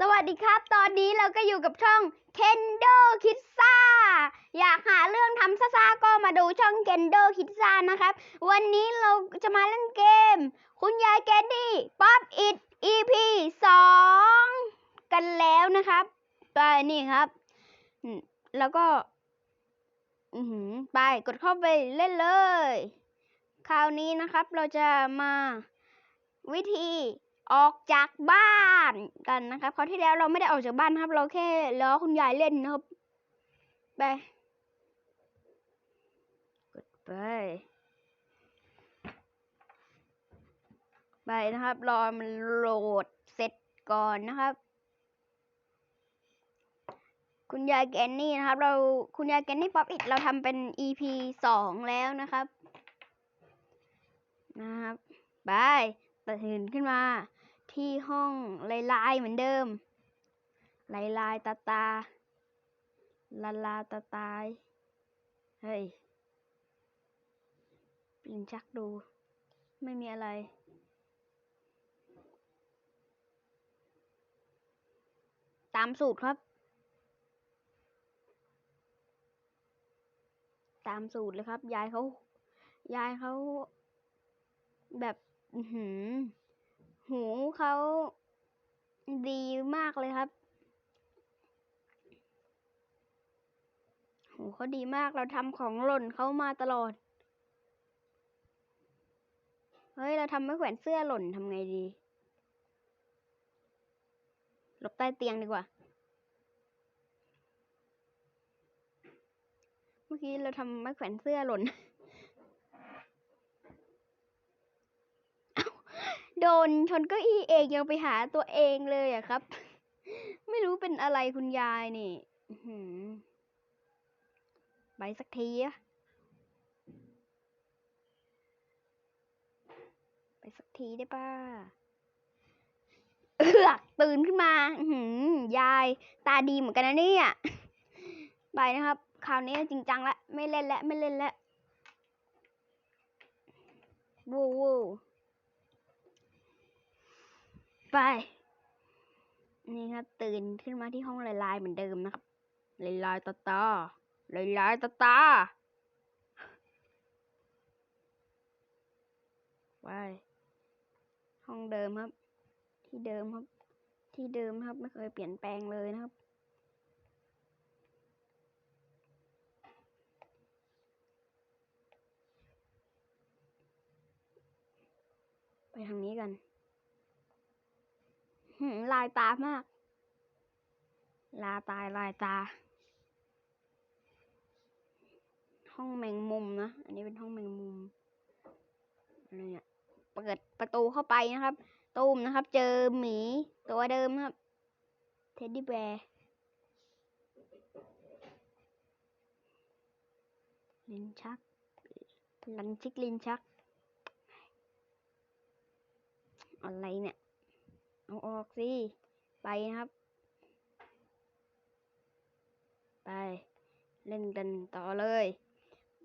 สวัสดีครับ ตอนนี้เราก็อยู่กับช่อง Kendo k i d s a อยากหาเรื่องทำซ่าๆก็มาดูช่อง Kendo k i d s a นะครับ วันนี้เราจะมาเล่นเกม คุณยายแกนดี้ป๊อปอิด EP 2 กันแล้วนะครับไปนี่ครับ แล้วก็ไปกดเข้าไปเล่นเลย คราวนี้นะครับเราจะมาวิธี ออกจากบ้านกันนะครับคราวที่แล้วเราไม่ได้ออกจากบ้านนะครับ เราแค่ล้อคุณยายเล่นนะครับ ไป กดไป ไปนะครับ รอมันโหลดเสร็จก่อนนะครับ คุณยายแกนนี่นะครับ เราคุณยายแกนนี่ป๊อปอิดเราทำเป็น EP สองแล้วนะครับ นะครับไปตื่นขึ้นมา ที่ห้องลายลายเหมือนเดิมลายลายตาตาลาลาตาตายเฮ้ยลินชักดู ไม่มีอะไร ตามสูตรครับ ตามสูตรเลยครับ ยายเขา ยายเขาแบบ อือหือ หูเขาดีมากเลยครับ หูเขาดีมากเราทำของหล่นเขามาตลอด เฮ้ย เราทำไม่แขวนเสื้อหล่นทำไงดี หลบใต้เตียงดีกว่า เมื่อกี้เราทำไม่แขวนเสื้อหล่น โดนชนเก้าอี้เองยังไปหาตัวเองเลยอะครับ ไม่รู้เป็นอะไรคุณยายนี่ไปสักทีอะไปสักทีได้ป่ะเอือกตื่นขึ้นมาหือยายตาดีเหมือนกันนะเนี่ยไปนะครับ คราวนี้จริงจังละ ไม่เล่นล้วไม่เล่นล้ววู้วู้ ไป นี่ครับตื่นขึ้นมาที่ห้องลายลายๆเหมือนเดิมนะครับลายลายๆตาตาลายลายๆตาตาไปห้องเดิมครับ ที่เดิมครับ ที่เดิมครับไม่เคยเปลี่ยนแปลงเลยนะครับไปทางนี้กัน ลายตามาก ลาตายลายตา ห้องแมงมุมนะ อันนี้เป็นห้องแมงมุมอะไรเนี่ยเปิดประตูเข้าไปนะครับ ตูมนะครับ เจอหมีตัวเดิมครับ เท็ดดี้แบร์ลินชักลันชิกลินชัก อะไรเนี่ย เอาออกสิ ไปนะครับ ไป เล่นกันต่อเลย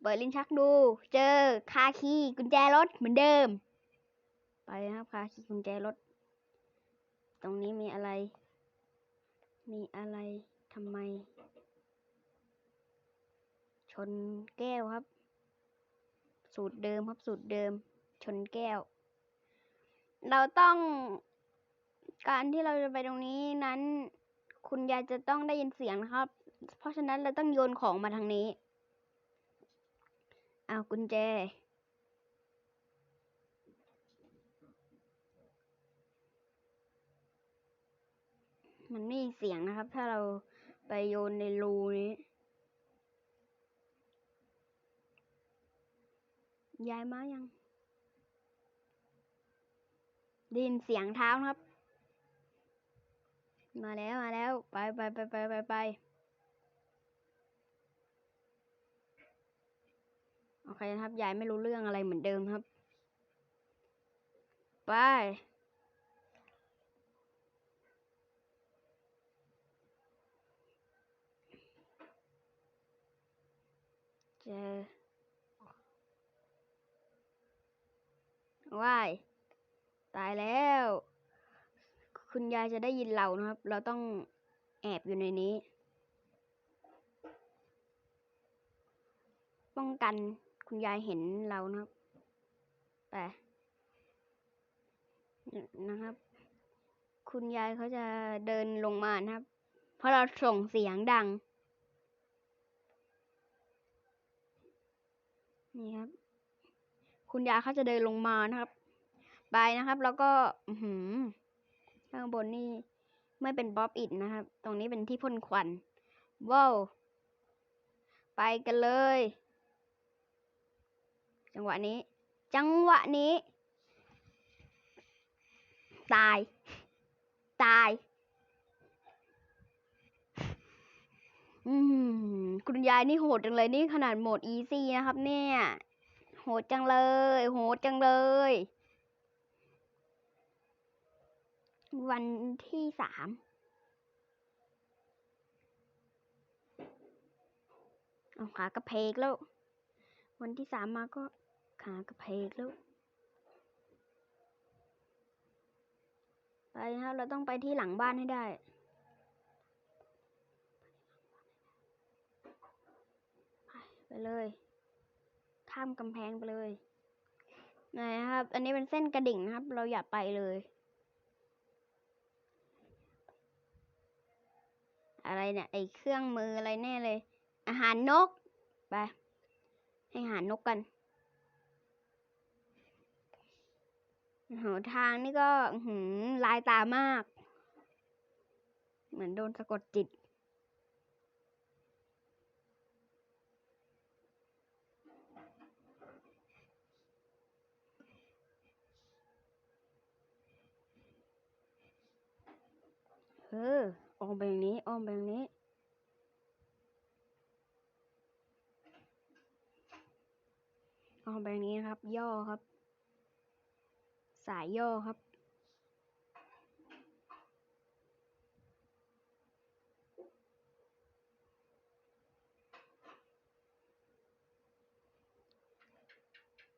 เปิดลิ้นชักดู เจอคาคีกุญแจรถเหมือนเดิม ไปนะครับคาคีกุญแจรถ ตรงนี้มีอะไร มีอะไรทำไม ชนแก้วครับ สูตรเดิมครับสูตรเดิม ชนแก้ว เราต้อง การที่เราจะไปตรงนี้นั้น คุณยายจะต้องได้ยินเสียงนะครับ เพราะฉะนั้นเราต้องโยนของมาทางนี้เอากุญแจ มันไม่มีเสียงนะครับ ถ้าเราไปโยนในรูนี้ยายมายังได้ยินเสียงเท้านะครับ มาแล้วมาแล้ว ไปไปไปไปไปไปโอเคนะครับ ยายไม่รู้เรื่องอะไรเหมือนเดิมครับ ไป เจอว้ายตายแล้ว คุณยายจะได้ยินเรานะครับ เราต้องแอบอยู่ในนี้ ป้องกันคุณยายเห็นเรานะครับไปนะครับ คุณยายเขาจะเดินลงมานะครับ เพราะเราส่งเสียงดัง นี่ครับ คุณยายเขาจะเดินลงมานะครับ ไปนะครับ แล้วก็ อือหือ ข้างบนนี่ไม่เป็นบ๊อบอิดนะครับ ตรงนี้เป็นที่พ่นควัน ว้าว ไปกันเลย จังหวะนี้ จังหวะนี้ ตาย ตาย อืม คุณยายนี่โหดจังเลยนี่ขนาดโหมดอีซี่นะครับ เนี่ย โหดจังเลย โหดจังเลย วันที่สามเอาขากระเพกแล้ว วันที่สามมาก็ขากระเพกแล้ว ไปนะครับเราต้องไปที่หลังบ้านให้ได้ไปเลย ข้ามกำแพงไปเลยนะครับ อันนี้เป็นเส้นกระดิ่งนะครับ เราอย่าไปเลย อะไรเนี่ยไอเครื่องมืออะไรแน่เลย อาหารนกไปให้หานกกันโอ้โหทางนี่ก็หือลายตามาก เหมือนโดนสะกดจิต เออ อ้อมไปอย่างนี้ อ้อมไปอย่างนี้ อ้อมไปอย่างนี้ครับ ย่อครับ สายย่อครับ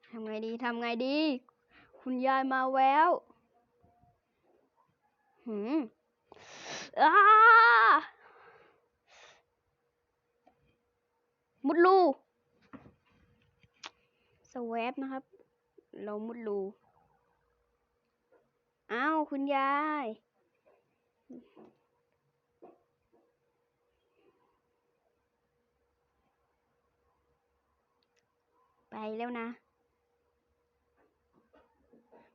ทำไงดี ทำไงดี คุณยายมาแววหืม มุดรูสวบนะครับ เรามุดรูอ้าวคุณยาย ไปแล้วนะ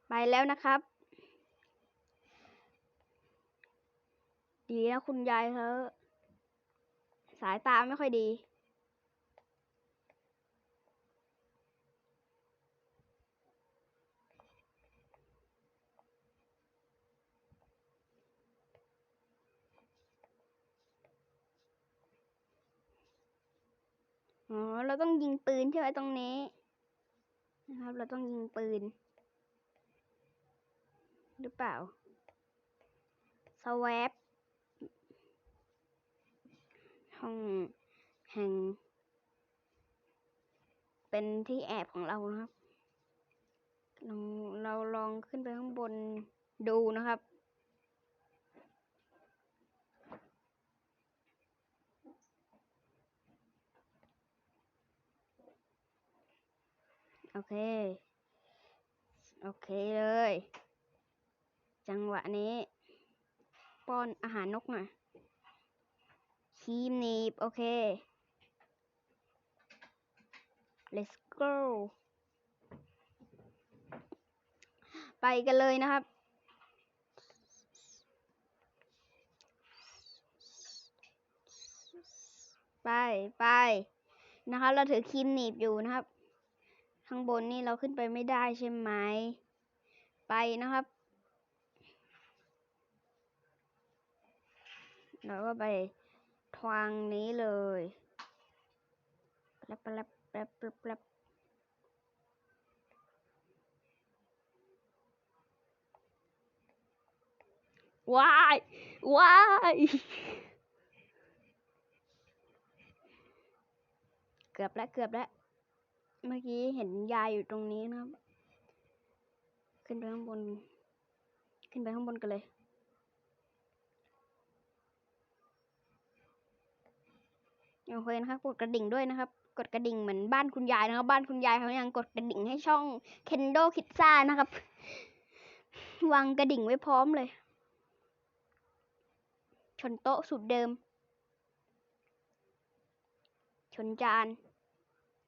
ไปแล้วนะครับ ดีนะคุณยายเขาสายตาไม่ค่อยดี อ๋อ เราต้องยิงปืนใช่ไหมตรงนี้ นะครับ เราต้องยิงปืน หรือเปล่า สวป ห้องแห่ง เป็นที่แอบของเรานะครับลองเราลองขึ้นไปข้างบนดูนะครับ โอเค โอเคเลย จังหวะนี้ ป้อนอาหารนกหน่อย ครีมหนีบ โอเค let's go ไปกันเลยนะครับ ไปไปนะครับ เราถือครีมหนีบอยู่นะครับ ข้างบนนี่เราขึ้นไปไม่ได้ใช่ไหม ไปนะครับ เราก็ไป ทางนี้เลยแป๊บแป๊บแป๊บแป๊บแป๊บว้ายว้ายเกือบแล้วเกือบแล้วเมื่อกี้เห็นยายอยู่ตรงนี้นะครับ ขึ้นไปข้างบน ขึ้นไปข้างบนกันเลย โอเคนะครับกดกระดิ่งด้วยนะครับ กดกระดิ่งเหมือนบ้านคุณยายนะครับ บ้านคุณยายเขายังกดกระดิ่งให้ช่อง Kendo k i d s a นะครับ วางกระดิ่งไว้พร้อมเลย ชนโต๊ะสูตรเดิม ชนจาน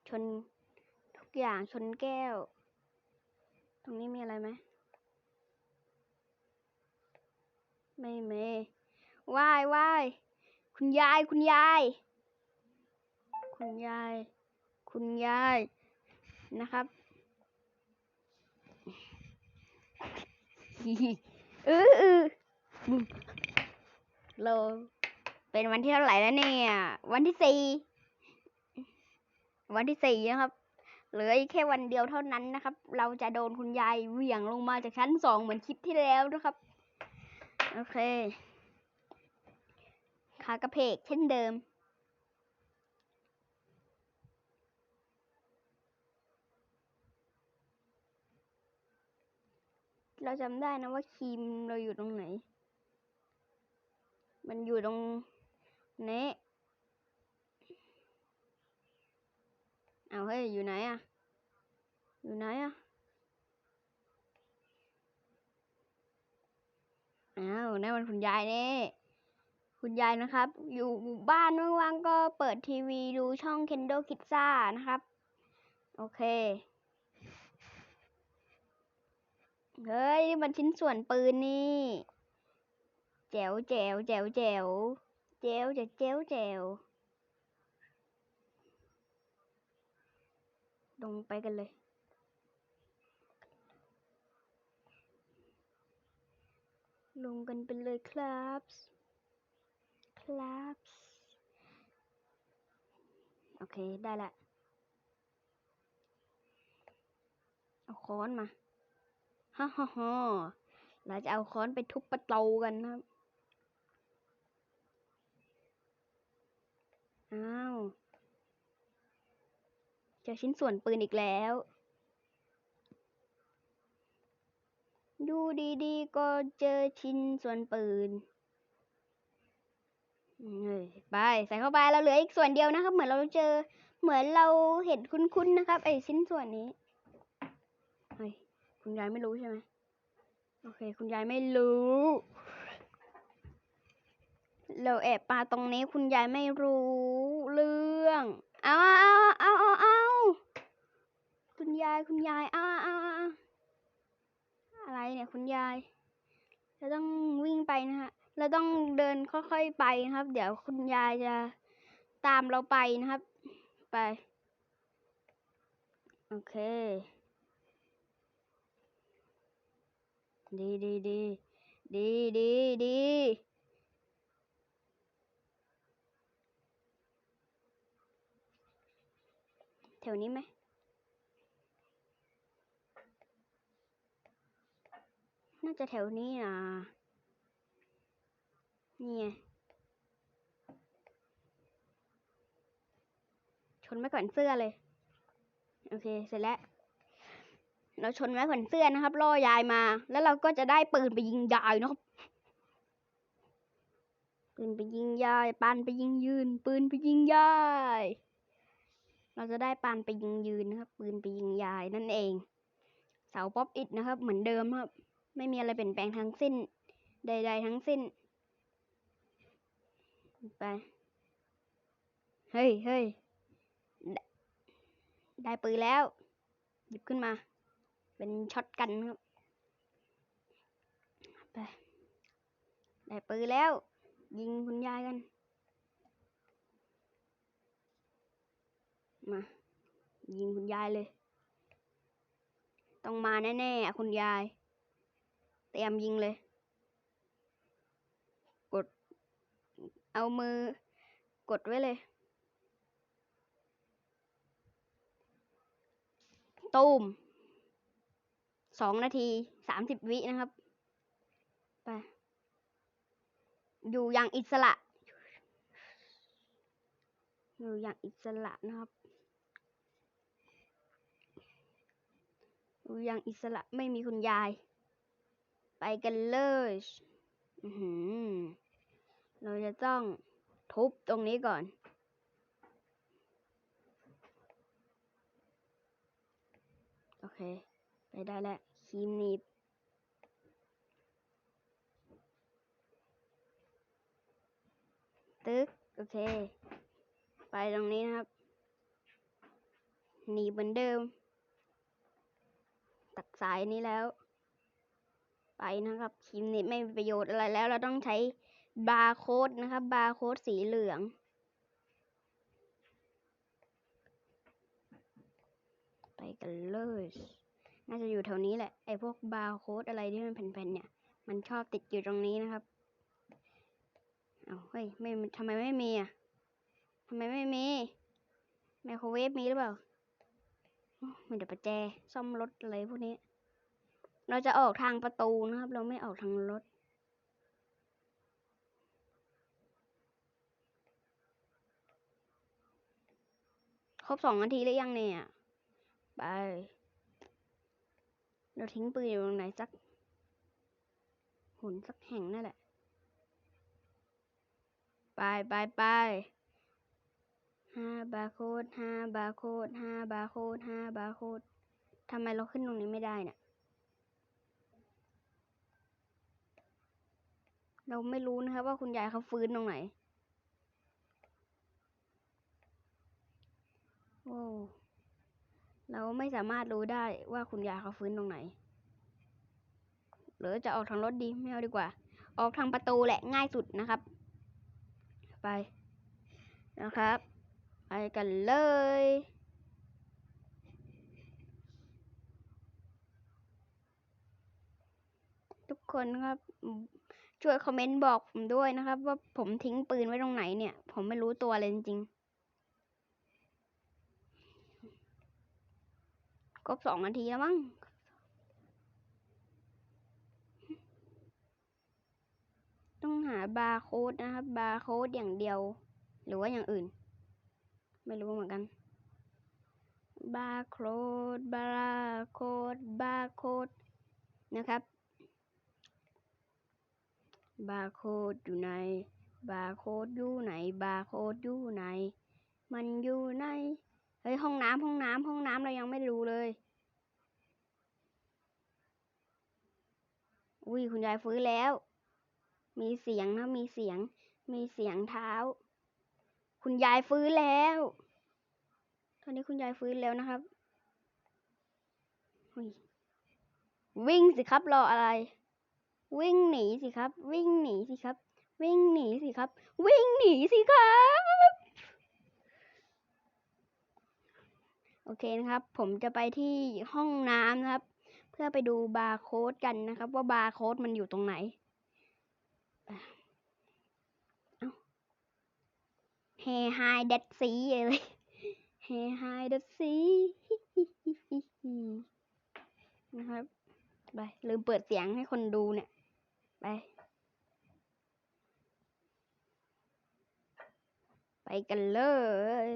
ชนทุกอย่างชนแก้ว ตรงนี้มีอะไรไหมไม่มีว่ายว่ายคุณยายคุณยาย คุณยาย คุณยายนะครับเออเออเราเป็นวันที่เท่าไหร่แล้วเนี่ย วันที่สี่วันที่สี่นะครับ เหลืออีกแค่วันเดียวเท่านั้นนะครับ เราจะโดนคุณยายเหวี่ยงลงมาจากชั้นสองเหมือนคลิปที่แล้วนะครับ โอเคขากระเพกเช่นเดิม เราจำได้นะว่าครีมเราอยู่ตรงไหน มันอยู่ตรงนี้เอาเฮ้ย อยู่ไหนอะอยู่ไหนอะอ้าวนั่นมันคุณยายนี่คุณยายนะครับ อยู่บ้านว่างๆก็เปิดทีวีดูช่อง Kendo k i d s a นะครับ โอเค เฮ้ยมันชิ้นส่วนปืนนี่แจ๋วแจ๋วแจ๋วแจ๋วแจ๋วแจ๋วแจ๋วแจ๋วลงไปกันเลยลงกันไปเลยครับ ครับ โอเค ได้ละ เอาค้อนมา ฮ่าฮ่าฮ่าเราจะเอาค้อนไปทุบประตูกันนะครับ อ้าว เจอชิ้นส่วนปืนอีกแล้ว ดูดีๆ ก็เจอชิ้นส่วนปืนเฮ้ยไปใส่เข้าไปเราเหลืออีกส่วนเดียวนะครับ เหมือนเราเจอเหมือนเราเห็นคุ้นๆนะครับ ไอ้ชิ้นส่วนนี้ คุณยายไม่รู้ใช่ไหมโอเค คุณยายไม่รู้เราแอบมาตรงนี้คุณยายไม่รู้เรื่อง เอาเอาเอาเอาเอาคุณยายคุณยายเอาเอาเอาอะไรเนี่ยคุณยาย เราต้องวิ่งไปนะฮะ เราต้องเดินค่อยๆไปนะครับ เดี๋ยวคุณยายจะตามเราไปนะครับ ไป โอเค ดีดีดีดีดีดีแถวนี้ไหมน่าจะแถวนี้นะนี่ไงชนไม่ก่อนเสื้อเลย โอเค เสร็จแล้ว เราชนไม้ขวัญเสื้อนะครับล่อยายมา แล้วเราก็จะได้ปืนไปยิงยายนะครับปืนไปยิงยายปานไปยิงยืน ปืนไปยิงยาย เราจะได้ปานไปยิงยืนนะครับปืนไปยิงยายนั่นเอง เสาป๊อปอิดนะครับ เหมือนเดิมครับ ไม่มีอะไรเปลี่ยนแปลงทั้งสิ้น ใด ๆ ทั้งสิ้น ไป เฮ้ยเฮ้ยได้ได้ปืนแล้ว หยิบขึ้นมา เป็นช็อตกันครับไปได้ปืนแล้ว ยิงคุณยายกัน มา ยิงคุณยายเลย ต้องมาแน่ๆอะคุณยาย เตรียมยิงเลย กด เอามือกดไว้เลย ตูม สองนาทีสามสิบวินะครับ ไป อยู่อย่างอิสระ อยู่อย่างอิสระนะครับ อยู่อย่างอิสระไม่มีคุณยาย ไปกันเลยเราจะต้องทุบตรงนี้ก่อนโอเค ไปได้แล้ว ครีมหนีบตึกโอเค ไปตรงนี้นะครับ หนีบเหมือนเดิม ตัดสายนี้แล้ว ไปนะครับครีมหนีบไม่มีประโยชน์อะไรแล้ว เราต้องใช้บาร์โค้ดนะครับ บาร์โค้ดสีเหลืองไปกันเลย น่าจะอยู่แถวนี้แหละ ไอ้พวกบาร์โค้ดอะไรที่มันแผ่นๆเนี่ย มันชอบติดอยู่ตรงนี้นะครับ เอาเฮ้ย ไม่ทำไมไม่มีอะทำไมไม่มี ไมโครเวฟมีหรือเปล่าโอ้มีแต่ประแจ ซ่อมรถอะไรพวกนี้ เราจะออกทางประตูนะครับ เราไม่ออกทางรถ ครบสองนาทีหรือยังเนี่ย ไป เราทิ้งปืนอยู่ตรงไหนสักหุ่นสักแห่งนั่นแหละ ไปไปไปห้าบาร์โคดห้าบาร์โคดห้าบาร์โคดห้าบาร์โคดทำไมเราขึ้นตรงนี้ไม่ได้เนี่ย เราไม่รู้นะครับว่าคุณยายเขาฟื้นตรงไหน โอ้ เราไม่สามารถรู้ได้ว่าคุณยายเขาฟื้นตรงไหน หรือจะออกทางรถดีไม่เอาดีกว่า ออกทางประตูแหละง่ายสุดนะครับ ไปนะครับ ไปกันเลยทุกคนครับ ช่วยคอมเมนต์บอกผมด้วยนะครับ ว่าผมทิ้งปืนไว้ตรงไหนเนี่ย ผมไม่รู้ตัวเลยจริงๆ ครบสองนาทีแล้วมั้งต้องหาบาร์โค้ดนะครับ บาร์โค้ดอย่างเดียว หรือว่าอย่างอื่น ไม่รู้เหมือนกัน บาร์โค้ดบาร์โค้ดบาร์โค้ดนะครับ บาร์โค้ดอยู่ไหนบาร์โค้ดอยู่ไหน บาร์โค้ดอยู่ไหน มันอยู่ไหน ฮ้ยห้องน้ำห้องน้ำห้องน้ำเรายังไม่รู้เลย อุ้ยคุณยายฟื้นแล้ว มีเสียงนะมีเสียง มีเสียงเท้า คุณยายฟื้นแล้ว ตอนนี้คุณยายฟื้นแล้วนะครับอุ๊ยวิ่งสิครับรออะไร วิ่งหนีสิครับ วิ่งหนีสิครับ วิ่งหนีสิครับ วิ่งหนีสิครับ โอเคนะครับ ผมจะไปที่ห้องน้ำนะครับ เพื่อไปดูบาร์โค้ดกันนะครับ ว่าบาร์โค้ดมันอยู่ตรงไหนเฮไฮเด็ดซีเลยเฮไฮเด็ดซีนะครับไปลืมเปิดเสียงให้คนดูเนี่ย ไป ไปกันเลย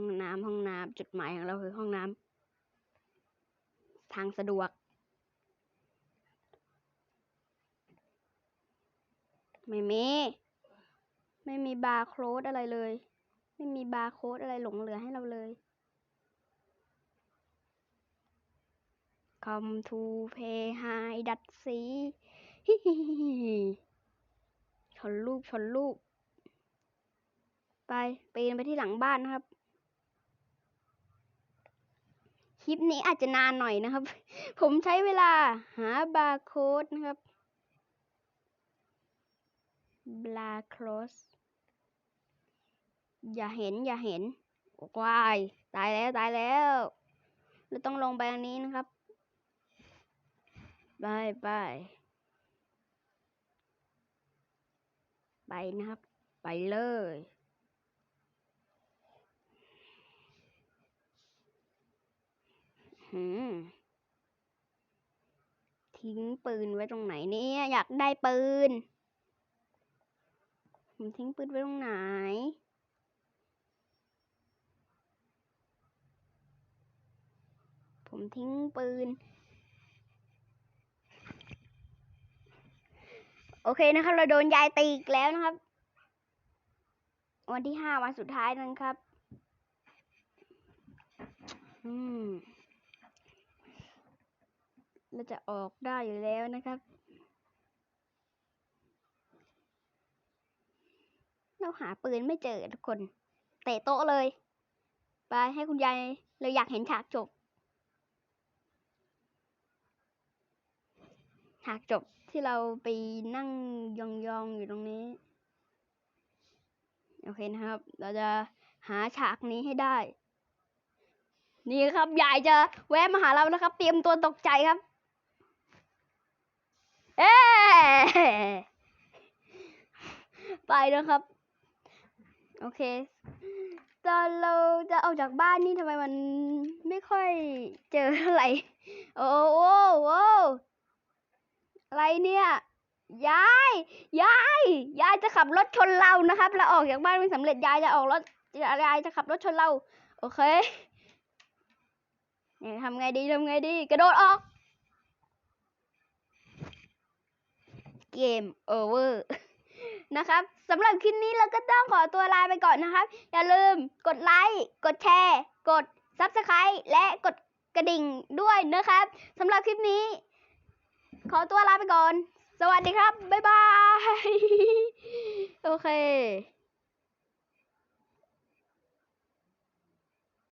ห้องน้ำห้องน้ำจุดหมายของเราคือห้องน้ำทางสะดวก ไม่มี ไม่มีบาร์โค้ดอะไรเลย ไม่มีบาร์โค้ดอะไรหลงเหลือให้เราเลย Come to pay high ดัดสีฮิฮิฮิชนลูกชนลูกไปปีนไปที่หลังบ้านนะครับ ค ลิปนี้อาจจะนานหน่อยนะครับ ผมใช้เวลาหาบาร์โค้ดนะครับบลาโคลสอย่าเห็นอย่าเห็นวายตายแล้วตายแล้วเราต้องลงไปอันนี้นะครับไปไปไปนะครับ ไปเลย หืมทิ้งปืนไว้ตรงไหนเนี่ยอยากได้ปืน ผมทิ้งปืนไว้ตรงไหน ผมทิ้งปืน โอเคนะครับ เราโดนยายตีอีกแล้วนะครับ วันที่ห้าวันสุดท้ายนะครับ อืม เราจะออกได้อยู่แล้วนะครับเราหาปืนไม่เจอทุกคน เตะโต๊ะเลย ไปให้คุณยายเราอยากเห็นฉากจบ ฉากจบที่เราไปนั่งยองๆอยู่ตรงนี้ โอเคนะครับ เราจะหาฉากนี้ให้ได้ นี่ครับยายจะแวะมาหาเรานะครับ เตรียมตัวตกใจครับ เอ๊ไปนะครับ โอเค ตอนเราจะออกจากบ้านนี่ทำไมมันไม่ค่อยเจอเท่าไหร่ โอ้โหโอ้อะไรเนี่ย ยาย ยาย ยายจะขับรถชนเรานะครับ เราออกจากบ้านไม่สำเร็จ ยายจะออกรถ ยายจะขับรถชนเรา โอเคเนี่ยทำไงดีทำไงดี กระโดดออก เกมโอเวอร์นะครับสำหรับคลิปนี้เราก็ต้องขอตัวลาไปก่อนนะครับ อย่าลืมกดไลค์กดแชร์ กด Subscribe และกดกระดิ่งด้วยนะครับสำหรับคลิปนี้ ขอตัวลาไปก่อน สวัสดีครับ บ๊ายบาย โอเค